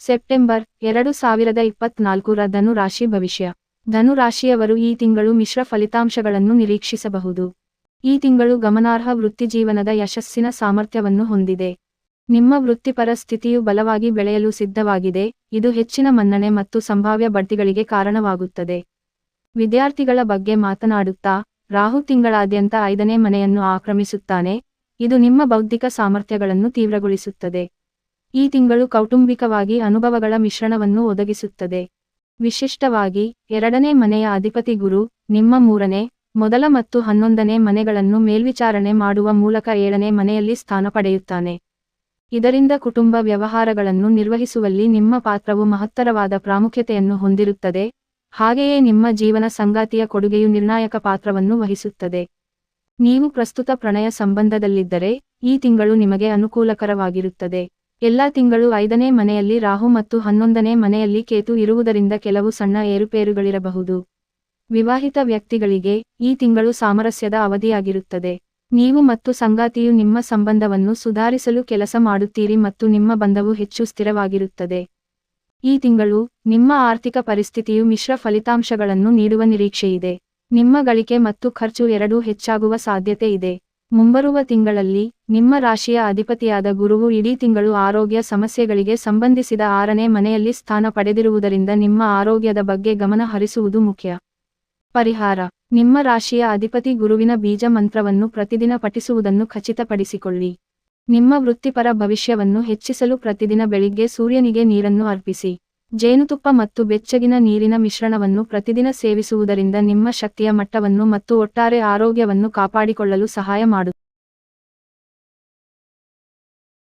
September ಎರಡು ಸಾವಿರದ ಇಪ್ಪತ್ನಾಲ್ಕರ ಧನುರಾಶಿ ಭವಿಷ್ಯ. ಧನುರಾಶಿಯವರು ಈ ತಿಂಗಳು ಮಿಶ್ರ ಫಲಿತಾಂಶಗಳನ್ನು ನಿರೀಕ್ಷಿಸಬಹುದು. ಈ ತಿಂಗಳು ಗಮನಾರ್ಹ ವೃತ್ತಿಜೀವನದ ಯಶಸ್ಸಿನ ಸಾಮರ್ಥ್ಯವನ್ನು ಹೊಂದಿದೆ. ನಿಮ್ಮ ವೃತ್ತಿಪರ ಸ್ಥಿತಿಯು ಬಲವಾಗಿ ಬೆಳೆಯಲು ಸಿದ್ಧವಾಗಿದೆ, ಇದು ಹೆಚ್ಚಿನ ಮನ್ನಣೆ ಮತ್ತು ಸಂಭಾವ್ಯ ಬಡ್ತಿಗಳಿಗೆ ಕಾರಣವಾಗುತ್ತದೆ. ವಿದ್ಯಾರ್ಥಿಗಳ ಬಗ್ಗೆ ಮಾತನಾಡುತ್ತಾ, ರಾಹು ತಿಂಗಳಾದ್ಯಂತ ಐದನೇ ಮನೆಯನ್ನು ಆಕ್ರಮಿಸುತ್ತಾನೆ, ಇದು ನಿಮ್ಮ ಬೌದ್ಧಿಕ ಸಾಮರ್ಥ್ಯಗಳನ್ನು ತೀವ್ರಗೊಳಿಸುತ್ತದೆ. ಈ ತಿಂಗಳು ಕೌಟುಂಬಿಕವಾಗಿ ಅನುಭವಗಳ ಮಿಶ್ರಣವನ್ನು ಒದಗಿಸುತ್ತದೆ. ವಿಶಿಷ್ಟವಾಗಿ, ಎರಡನೇ ಮನೆಯ ಅಧಿಪತಿ ಗುರು, ನಿಮ್ಮ ಮೂರನೇ, ಮೊದಲ ಮತ್ತು ಹನ್ನೊಂದನೇ ಮನೆಗಳನ್ನು ಮೇಲ್ವಿಚಾರಣೆ ಮಾಡುವ ಮೂಲಕ ಏಳನೇ ಮನೆಯಲ್ಲಿ ಸ್ಥಾನ ಪಡೆಯುತ್ತಾನೆ. ಇದರಿಂದ ಕುಟುಂಬ ವ್ಯವಹಾರಗಳನ್ನು ನಿರ್ವಹಿಸುವಲ್ಲಿ ನಿಮ್ಮ ಪಾತ್ರವು ಮಹತ್ತರವಾದ ಪ್ರಾಮುಖ್ಯತೆಯನ್ನು ಹೊಂದಿರುತ್ತದೆ. ಹಾಗೆಯೇ ನಿಮ್ಮ ಜೀವನ ಸಂಗಾತಿಯ ಕೊಡುಗೆಯು ನಿರ್ಣಾಯಕ ಪಾತ್ರವನ್ನು ವಹಿಸುತ್ತದೆ. ನೀವು ಪ್ರಸ್ತುತ ಪ್ರಣಯ ಸಂಬಂಧದಲ್ಲಿದ್ದರೆ, ಈ ತಿಂಗಳು ನಿಮಗೆ ಅನುಕೂಲಕರವಾಗಿರುತ್ತದೆ. ಎಲ್ಲಾ ತಿಂಗಳು ಐದನೇ ಮನೆಯಲ್ಲಿ ರಾಹು ಮತ್ತು ಹನ್ನೊಂದನೇ ಮನೆಯಲ್ಲಿ ಕೇತು ಇರುವುದರಿಂದ ಕೆಲವು ಸಣ್ಣ ಏರುಪೇರುಗಳಿರಬಹುದು. ವಿವಾಹಿತ ವ್ಯಕ್ತಿಗಳಿಗೆ ಈ ತಿಂಗಳು ಸಾಮರಸ್ಯದ ಅವಧಿಯಾಗಿರುತ್ತದೆ. ನೀವು ಮತ್ತು ಸಂಗಾತಿಯು ನಿಮ್ಮ ಸಂಬಂಧವನ್ನು ಸುಧಾರಿಸಲು ಕೆಲಸ ಮಾಡುತ್ತೀರಿ ಮತ್ತು ನಿಮ್ಮ ಬಂಧವು ಹೆಚ್ಚು ಸ್ಥಿರವಾಗಿರುತ್ತದೆ. ಈ ತಿಂಗಳು ನಿಮ್ಮ ಆರ್ಥಿಕ ಪರಿಸ್ಥಿತಿಯು ಮಿಶ್ರ ಫಲಿತಾಂಶಗಳನ್ನು ನೀಡುವ ನಿರೀಕ್ಷೆಯಿದೆ. ನಿಮ್ಮ ಗಳಿಕೆ ಮತ್ತು ಖರ್ಚು ಎರಡೂ ಹೆಚ್ಚಾಗುವ ಸಾಧ್ಯತೆ ಇದೆ. ಮುಂಬರುವ ತಿಂಗಳಲ್ಲಿ ನಿಮ್ಮ ರಾಶಿಯ ಅಧಿಪತಿಯಾದ ಗುರುವು ಇಡೀ ತಿಂಗಳು ಆರೋಗ್ಯ ಸಮಸ್ಯೆಗಳಿಗೆ ಸಂಬಂಧಿಸಿದ ಆರನೇ ಮನೆಯಲ್ಲಿ ಸ್ಥಾನ ಪಡೆದಿರುವುದರಿಂದ ನಿಮ್ಮ ಆರೋಗ್ಯದ ಬಗ್ಗೆ ಗಮನ ಹರಿಸುವುದು ಮುಖ್ಯ. ಪರಿಹಾರ. ನಿಮ್ಮ ರಾಶಿಯ ಅಧಿಪತಿ ಗುರುವಿನ ಬೀಜ ಮಂತ್ರವನ್ನು ಪ್ರತಿದಿನ ಪಠಿಸುವುದನ್ನು ಖಚಿತಪಡಿಸಿಕೊಳ್ಳಿ. ನಿಮ್ಮ ವೃತ್ತಿಪರ ಭವಿಷ್ಯವನ್ನು ಹೆಚ್ಚಿಸಲು ಪ್ರತಿದಿನ ಬೆಳಿಗ್ಗೆ ಸೂರ್ಯನಿಗೆ ನೀರನ್ನು ಅರ್ಪಿಸಿ. ಜೇನುತುಪ್ಪ ಮತ್ತು ಬೆಚ್ಚಗಿನ ನೀರಿನ ಮಿಶ್ರಣವನ್ನು ಪ್ರತಿದಿನ ಸೇವಿಸುವುದರಿಂದ ನಿಮ್ಮ ಶಕ್ತಿಯ ಮಟ್ಟವನ್ನು ಮತ್ತು ಒಟ್ಟಾರೆ ಆರೋಗ್ಯವನ್ನು ಕಾಪಾಡಿಕೊಳ್ಳಲು ಸಹಾಯ ಮಾಡುತ್ತದೆ